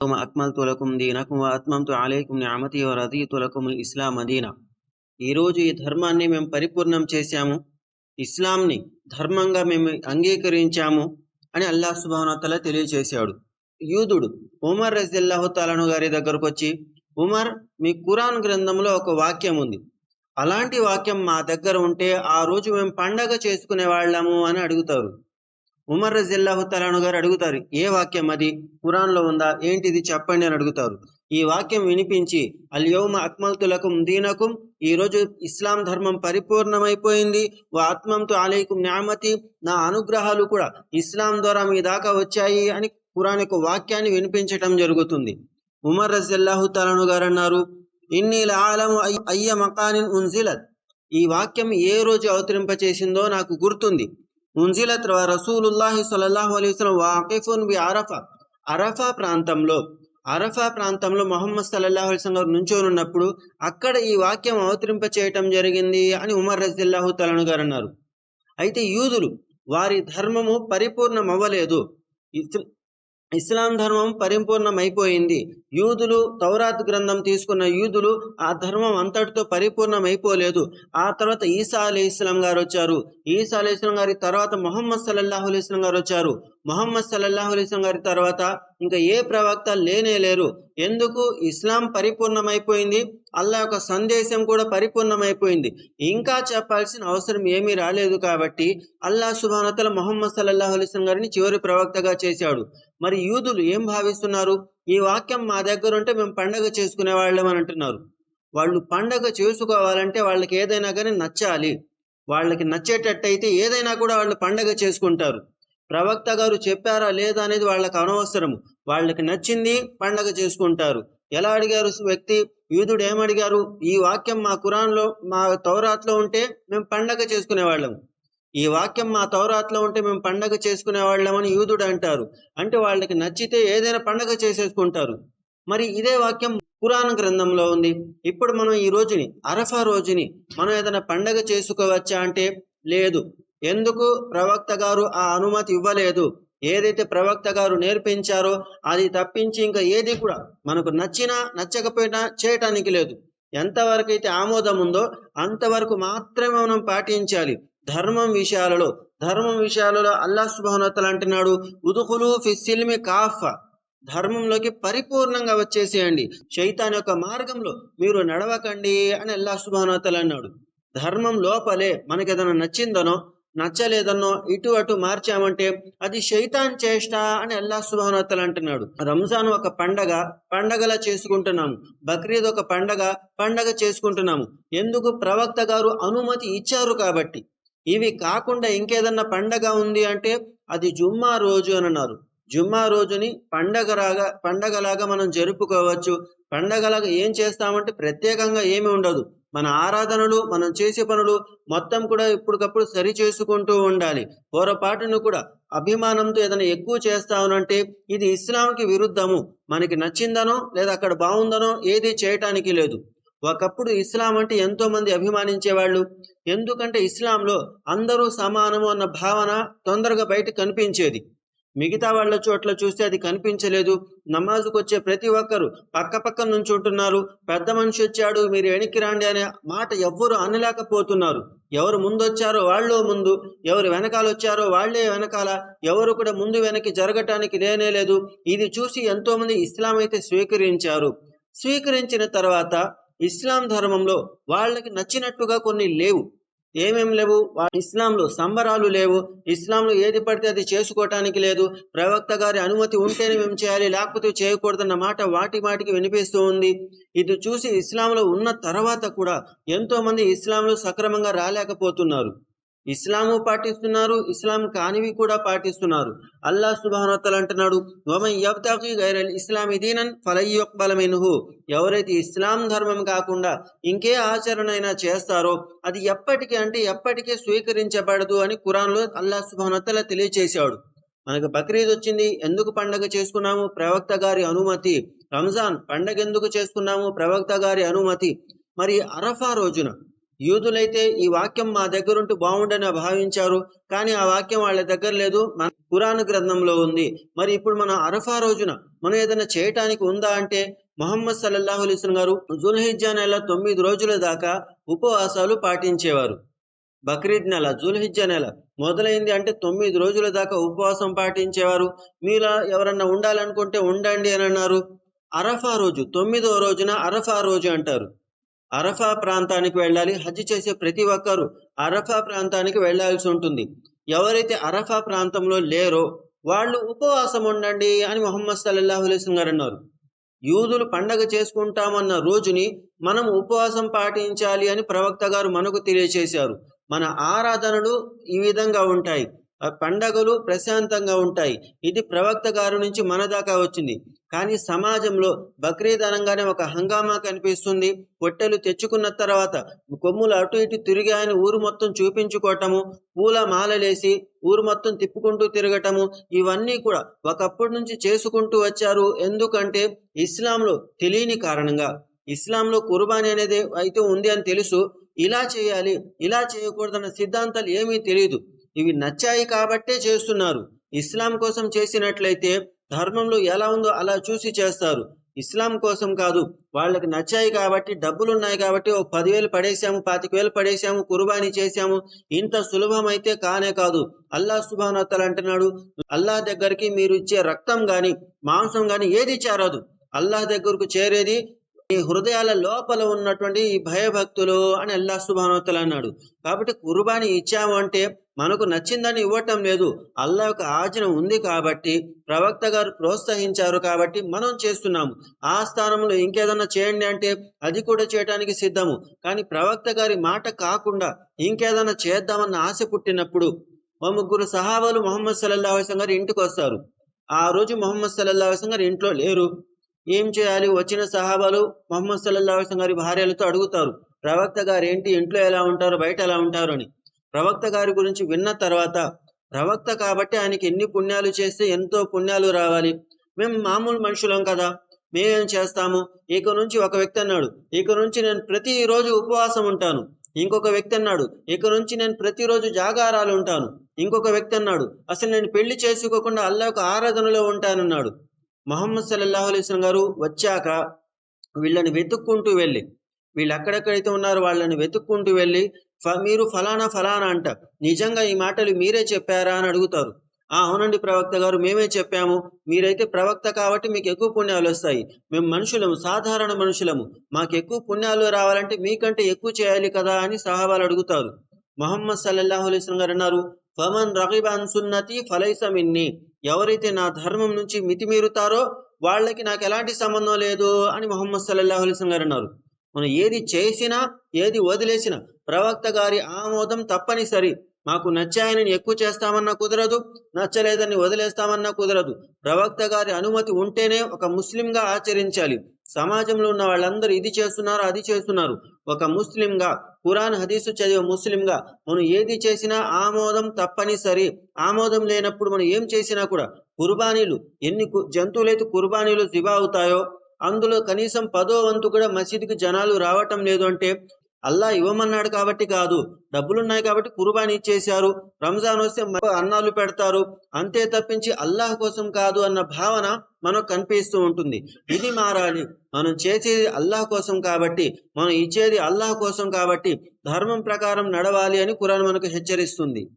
అక్మల్తు లకుం దీనకుం వ అత్మమ్తు అలైకుం నిఅమతి వ రదీతు లకుం ఇస్లాం మదీనా ఈరోజు ఈ ధర్మాన్ని మేము పరిపూర్ణం చేశాము. ఇస్లాంని ధర్మంగా మేము అంగీకరించాము అని అల్లాహ్ సుబానతల తెలియజేశాడు. యూదుడు ఉమర్ రజిల్లాహుతాలను గారి దగ్గరకు వచ్చి ఉమర్ మీ కురాన్ గ్రంథంలో ఒక వాక్యం ఉంది. అలాంటి వాక్యం మా దగ్గర ఉంటే ఆ రోజు మేము పండగ చేసుకునే వాళ్ళము అని అడుగుతారు. ఉమర్ రజిల్లాహు తలాను గారు అడుగుతారు ఏ వాక్యం అది? ఖురాన్లో ఉందా? ఏంటిది? చెప్పండి అని అడుగుతారు. ఈ వాక్యం వినిపించి అల్యోమ అక్మల్తులకుం దీనకుం ఈరోజు ఇస్లాం ధర్మం పరిపూర్ణమైపోయింది వా ఆత్మంతో ఆలయకుం న్యామతి నా అనుగ్రహాలు కూడా ఇస్లాం ద్వారా మీ దాకా వచ్చాయి అని ఖురాన్ యొక్క వాక్యాన్ని వినిపించటం జరుగుతుంది. ఉమర్ రజిల్లాహు తలాను గారు అన్నారు ఇన్ని ఆలము అయ్య మకానిన్ ఉన్జిలత్ ఈ వాక్యం ఏ రోజు అవతరింపచేసిందో నాకు గుర్తుంది. ముంజిలత్ రసూలుల్లాహి సల్లల్లాహు అలైహి వసల్లం వాకిఫున్ బి అరఫా. అరఫా ప్రాంతంలో అరఫా ప్రాంతంలో మొహమ్మద్ సల్లల్లాహు అలైహి గారు నుంచొని ఉన్నప్పుడు అక్కడ ఈ వాక్యం అవతరింప చేయటం జరిగింది అని ఉమర్ రజిల్లాహు తలను గారు అన్నారు. అయితే యూదులు వారి ధర్మము పరిపూర్ణమవ్వలేదు. ఇస్లాం ధర్మం పరిపూర్ణమైపోయింది. యూదులు తౌరాత్ గ్రంథం తీసుకున్న యూదులు ఆ ధర్మం అంతటితో పరిపూర్ణమైపోలేదు. ఆ తర్వాత ఈసా అలీ ఇస్లాం గారు వచ్చారు ఈసా అలీ ఇస్లాం గారి తర్వాత మొహమ్మద్ సల్లల్లాహు అలీ ఇస్లాం గారు వచ్చారు మొహమ్మద్ సల్లల్లాహు అలీస్లం గారి తర్వాత ఇంకా ఏ ప్రవక్త లేనే లేరు. ఎందుకు? ఇస్లాం పరిపూర్ణమైపోయింది. అల్లా యొక్క సందేశం కూడా పరిపూర్ణమైపోయింది. ఇంకా చెప్పాల్సిన అవసరం ఏమీ రాలేదు కాబట్టి అల్లా సుభానతల మొహమ్మద్ సల్లల్లాహు అలీస్లం గారిని చివరి ప్రవక్తగా చేశాడు. మరి యూదులు ఏం భావిస్తున్నారు? ఈ వాక్యం మా దగ్గర ఉంటే మేము పండగ చేసుకునే వాళ్ళం అని అంటున్నారు. వాళ్ళు పండగ చేసుకోవాలంటే వాళ్ళకి ఏదైనా కానీ నచ్చాలి. వాళ్ళకి నచ్చేటట్టయితే ఏదైనా కూడా వాళ్ళు పండగ చేసుకుంటారు. ప్రవక్త గారు చెప్పారా లేదా అనేది వాళ్ళకి అనవసరము. వాళ్ళకి నచ్చింది పండగ చేసుకుంటారు. ఎలా అడిగారు వ్యక్తి? యూదుడు ఏమడిగారు? ఈ వాక్యం మా కురాన్లో మా తౌరాత్లో ఉంటే మేము పండగ చేసుకునేవాళ్ళము. ఈ వాక్యం మా తౌరాత్లో ఉంటే మేము పండగ చేసుకునేవాళ్ళమని యూదుడు అంటారు. అంటే వాళ్ళకి నచ్చితే ఏదైనా పండగ చేసేసుకుంటారు. మరి ఇదే వాక్యం పురాణ గ్రంథంలో ఉంది. ఇప్పుడు మనం ఈ రోజుని అరఫా రోజుని మనం ఏదైనా పండగ చేసుకోవచ్చా అంటే లేదు. ఎందుకు ప్రవక్త గారు ఆ అనుమతి ఇవ్వలేదు? ఏదైతే ప్రవక్త గారు నేర్పించారో అది తప్పించి ఇంకా ఏది కూడా మనకు నచ్చినా నచ్చకపోయినా చేయటానికి లేదు. ఎంతవరకు అయితే ఆమోదం ఉందో అంతవరకు మాత్రమే మనం పాటించాలి. ధర్మం విషయాలలో ధర్మం విషయాలలో అల్లా సుబానతలు అంటున్నాడు ఉదుకులు ఫిస్సిల్మి కాఫ్. ధర్మంలోకి పరిపూర్ణంగా వచ్చేసేయండి. చైతాన్ యొక్క మార్గంలో మీరు నడవకండి అని అల్లా సుబానతలు అన్నాడు. ధర్మం లోపలే మనకి ఏదైనా నచ్చిందనో నచ్చలేదన్నో ఇటు అటు మార్చామంటే అది శైతాన్ చేష్ట అని అల్లా సుబానతలు అంటున్నాడు. రంజాన్ ఒక పండగ పండగలా చేసుకుంటున్నాము. బక్రీద్ ఒక పండగ పండగ చేసుకుంటున్నాము. ఎందుకు? ప్రవక్త గారు అనుమతి ఇచ్చారు కాబట్టి. ఇవి కాకుండా ఇంకేదన్నా పండగ ఉంది అంటే అది జుమ్మా రోజు అని అన్నారు. జుమ్మా రోజుని పండగలాగా పండగలాగా మనం జరుపుకోవచ్చు. పండగలాగా ఏం చేస్తామంటే ప్రత్యేకంగా ఏమి ఉండదు. మన ఆరాధనలు మనం చేసే పనులు మొత్తం కూడా ఇప్పటికప్పుడు సరి చేసుకుంటూ ఉండాలి. పొరపాటును కూడా అభిమానంతో ఏదైనా ఎక్కువ చేస్తామనంటే ఇది ఇస్లాంకి విరుద్ధము. మనకి నచ్చిందనో లేదా అక్కడ బాగుందనో ఏది చేయటానికి లేదు. ఒకప్పుడు ఇస్లాం అంటే ఎంతో మంది అభిమానించేవాళ్ళు. ఎందుకంటే ఇస్లాంలో అందరూ సమానము అన్న భావన తొందరగా బయట కనిపించేది. మిగతా వాళ్ళ చోట్ల చూస్తే అది కనిపించలేదు. నమాజుకు వచ్చే ప్రతి ఒక్కరు పక్క పక్క నుంచి ఉంటున్నారు. పెద్ద మనిషి వచ్చాడు మీరు వెనక్కి రాండి అనే మాట ఎవ్వరు అనలేకపోతున్నారు. ఎవరు ముందు వచ్చారో వాళ్ళు ముందు ఎవరు వెనకాల వచ్చారో వాళ్ళే వెనకాల ఎవరు కూడా ముందు వెనక్కి జరగటానికి లేనే లేదు. ఇది చూసి ఎంతో మంది ఇస్లాం అయితే స్వీకరించారు. స్వీకరించిన తర్వాత ఇస్లాం ధర్మంలో వాళ్ళకి నచ్చినట్టుగా కొన్ని లేవు. ఏమేమి లేవు? ఇస్లాంలో సంబరాలు లేవు. ఇస్లాంలో ఏది పడితే అది చేసుకోవటానికి లేదు. ప్రవక్త గారి అనుమతి ఉంటేనే మేము చేయాలి? లేకపోతే చేయకూడదన్న మాట వాటి మాటికి వినిపిస్తూ ఉంది. ఇది చూసి ఇస్లాంలో ఉన్న తర్వాత కూడా ఎంతోమంది ఇస్లాంలో సక్రమంగా రాలేకపోతున్నారు. ఇస్లాము పాటిస్తున్నారు ఇస్లాం కానివి కూడా పాటిస్తున్నారు. అల్లా సుబానతలు అంటున్నాడు గైరల్ ఇస్లామి దీనన్ ఫలయ్యొక్బల బలమెనుహు ఎవరైతే ఇస్లాం ధర్మం కాకుండా ఇంకే ఆచరణ అయినా చేస్తారో అది ఎప్పటికీ అంటే ఎప్పటికీ స్వీకరించబడదు అని ఖురాన్లో అల్లా సుబానోత్తల తెలియచేశాడు. మనకు బక్రీద్ వచ్చింది ఎందుకు పండగ చేసుకున్నాము? ప్రవక్త గారి అనుమతి. రంజాన్ పండగ ఎందుకు చేసుకున్నాము? ప్రవక్త గారి అనుమతి. మరి అరఫా రోజున యూదులైతే ఈ వాక్యం మా దగ్గర బాగుండని భావించారు. కానీ ఆ వాక్యం వాళ్ళ దగ్గర లేదు. మన పురాణ గ్రంథంలో ఉంది. మరి ఇప్పుడు మన అరఫా రోజున మనం ఏదైనా చేయటానికి ఉందా అంటే మొహమ్మద్ సల్లల్లాహు అలైస్లం గారు జుల్హిజ్జా నెల తొమ్మిది రోజుల దాకా ఉపవాసాలు పాటించేవారు. బక్రీద్ నెల జుల్హిజ్జా నెల మొదలైంది అంటే తొమ్మిది రోజుల దాకా ఉపవాసం పాటించేవారు. మీలా ఎవరన్నా ఉండాలనుకుంటే ఉండండి అని అన్నారు. అరఫా రోజు తొమ్మిదవ రోజున అరఫా రోజు అంటారు. అరఫా ప్రాంతానికి వెళ్ళాలి. హజ్ చేసే ప్రతి ఒక్కరూ అరఫా ప్రాంతానికి వెళ్ళాల్సి ఉంటుంది. ఎవరైతే అరఫా ప్రాంతంలో లేరో వాళ్ళు ఉపవాసం ఉండండి అని మొహమ్మద్ సల్లల్లాహు అలైస్లం గారు అన్నారు. యూదులు పండగ చేసుకుంటామన్న రోజుని మనం ఉపవాసం పాటించాలి అని ప్రవక్త గారు మనకు తెలియచేశారు. మన ఆరాధనలు ఈ విధంగా ఉంటాయి. పండగలు ప్రశాంతంగా ఉంటాయి. ఇది ప్రవక్త గారి నుంచి మన దాకా వచ్చింది. కానీ సమాజంలో బక్రీద్ అనగానే ఒక హంగామా కనిపిస్తుంది. పొట్టెలు తెచ్చుకున్న తర్వాత కొమ్ములు అటు ఇటు తిరిగాయని ఊరు మొత్తం చూపించుకోవటము పూల మాలలేసి ఊరు మొత్తం తిప్పుకుంటూ తిరగటము ఇవన్నీ కూడా ఒకప్పటి నుంచి చేసుకుంటూ వచ్చారు. ఎందుకంటే ఇస్లాంలో తెలియని కారణంగా ఇస్లాంలో కుర్బానీ అనేది అయితే ఉంది అని తెలుసు. ఇలా చేయాలి ఇలా చేయకూడదన్న సిద్ధాంతాలు ఏమీ తెలియదు. ఇవి నచ్చాయి కాబట్టే చేస్తున్నారు. ఇస్లాం కోసం చేసినట్లయితే ధర్మంలో ఎలా ఉందో అలా చూసి చేస్తారు. ఇస్లాం కోసం కాదు వాళ్ళకి నచ్చాయి కాబట్టి డబ్బులు ఉన్నాయి కాబట్టి ఓ పదివేలు పడేసాము పాతిక వేలు పడేసాము కుర్బానీ చేశాము. ఇంత సులభమైతే కానే కాదు. అల్లా సుభానత్తలు అంటున్నాడు అల్లా దగ్గరికి మీరు ఇచ్చే రక్తం గాని మాంసం గాని ఏది చేరదు. అల్లాహ్ దగ్గరకు చేరేది ఈ హృదయాల లోపల ఉన్నటువంటి ఈ భయభక్తులు అని అల్లా సుభానోత్తలు అన్నాడు. కాబట్టి కుర్బానీ ఇచ్చాము అంటే మనకు నచ్చిందని ఇవ్వటం లేదు. అల్లా యొక్క ఆజ్ఞ ఉంది కాబట్టి ప్రవక్త గారు ప్రోత్సహించారు కాబట్టి మనం చేస్తున్నాము. ఆ స్థానంలో ఇంకేదన్నా చేయండి అంటే అది కూడా చేయడానికి సిద్ధము. కానీ ప్రవక్త గారి మాట కాకుండా ఇంకేదన్నా చేద్దామన్న ఆశ పుట్టినప్పుడు ఓ ముగ్గురు సహాబాలు మొహమ్మద్ సల్లాహసం గారు ఇంటికి వస్తారు. ఆ రోజు మొహమ్మద్ సల్లాహసం గారు ఇంట్లో లేరు. ఏం చేయాలి? వచ్చిన సహాబాలు మొహమ్మద్ సల్లల్లా గారి భార్యలతో అడుగుతారు ప్రవక్త గారు ఏంటి ఇంట్లో ఎలా ఉంటారు బయట ఎలా ఉంటారు అని. ప్రవక్త గారి గురించి విన్న తర్వాత ప్రవక్త కాబట్టి ఆయనకి ఎన్ని పుణ్యాలు చేస్తే ఎంతో పుణ్యాలు రావాలి. మేము మామూలు మనుషులం కదా మేమేం చేస్తాము? ఇక నుంచి ఒక వ్యక్తి అన్నాడు ఇక నుంచి నేను ప్రతిరోజు ఉపవాసం ఉంటాను. ఇంకొక వ్యక్తి అన్నాడు ఇక నుంచి నేను ప్రతిరోజు జాగారాలు ఉంటాను. ఇంకొక వ్యక్తి అన్నాడు అసలు నేను పెళ్ళి చేసుకోకుండా అల్లా యొక్క ఆరాధనలో ఉంటానన్నాడు. మహమ్మద్ సల్లల్లాహు అలైస్లం గారు వచ్చాక వీళ్ళని వెతుక్కుంటూ వెళ్ళి వీళ్ళు ఎక్కడెక్కడైతే ఉన్నారో వాళ్ళని వెతుక్కుంటూ వెళ్ళి "ఫ- మీరు ఫలానా ఫలానా అంట. నిజంగా ఈ మాటలు మీరే చెప్పారా అని అడుగుతారు. ఆ అవునండి ప్రవక్త గారు మేమే చెప్పాము. మీరైతే ప్రవక్త కాబట్టి మీకు ఎక్కువ పుణ్యాలు వస్తాయి. మేము మనుషులము సాధారణ మనుషులము. మాకు ఎక్కువ పుణ్యాలు రావాలంటే మీకంటే ఎక్కువ చేయాలి కదా అని సహాబాలు అడుగుతారు. మొహమ్మద్ సల్లల్లాహు అలైస్లం గారు అన్నారు ఫమన్ రగిబాన్ సున్నతి ఫలైసమిన్ని ఎవరైతే నా ధర్మం నుంచి మితిమీరుతారో వాళ్ళకి నాకు ఎలాంటి సంబంధం లేదు అని మొహమ్మద్ సల్లల్లాహు అలైస్లం గారు అన్నారు. మనం ఏది చేసినా ఏది వదిలేసినా ప్రవక్త గారి ఆమోదం తప్పనిసరి. మాకు నచ్చాయని ఎక్కువ చేస్తామన్నా కుదరదు నచ్చలేదని వదిలేస్తామన్నా కుదరదు. ప్రవక్త గారి అనుమతి ఉంటేనే ఒక ముస్లింగా ఆచరించాలి. సమాజంలో ఉన్న వాళ్ళందరూ ఇది చేస్తున్నారు అది చేస్తున్నారు. ఒక ముస్లింగా ఖురాన్ హదీసు చదివే ముస్లింగా మనం ఏది చేసినా ఆమోదం తప్పనిసరి. ఆమోదం లేనప్పుడు మనం ఏం చేసినా కూడా కుర్బానీలు ఎన్ని జంతువులైతే కుర్బానీలు దివా అవుతాయో అందులో కనీసం పదో వంతు కూడా మసీదుకి జనాలు రావటం లేదు అంటే అల్లా ఇవ్వమన్నాడు కాబట్టి కాదు. డబ్బులున్నాయి కాబట్టి కుర్బానీ ఇచ్చేశారు. రంజాన్ వస్తే మ- అన్నాలు పెడతారు. అంతే తప్పించి అల్లాహ్ కోసం కాదు అన్న భావన మనకు కనిపిస్తూ ఉంటుంది. ఇది మారాలి. మనం చేసేది అల్లాహ్ కోసం కాబట్టి మనం ఇచ్చేది అల్లాహ్ కోసం కాబట్టి ధర్మం ప్రకారం నడవాలి అని కురాన్ మనకు హెచ్చరిస్తుంది.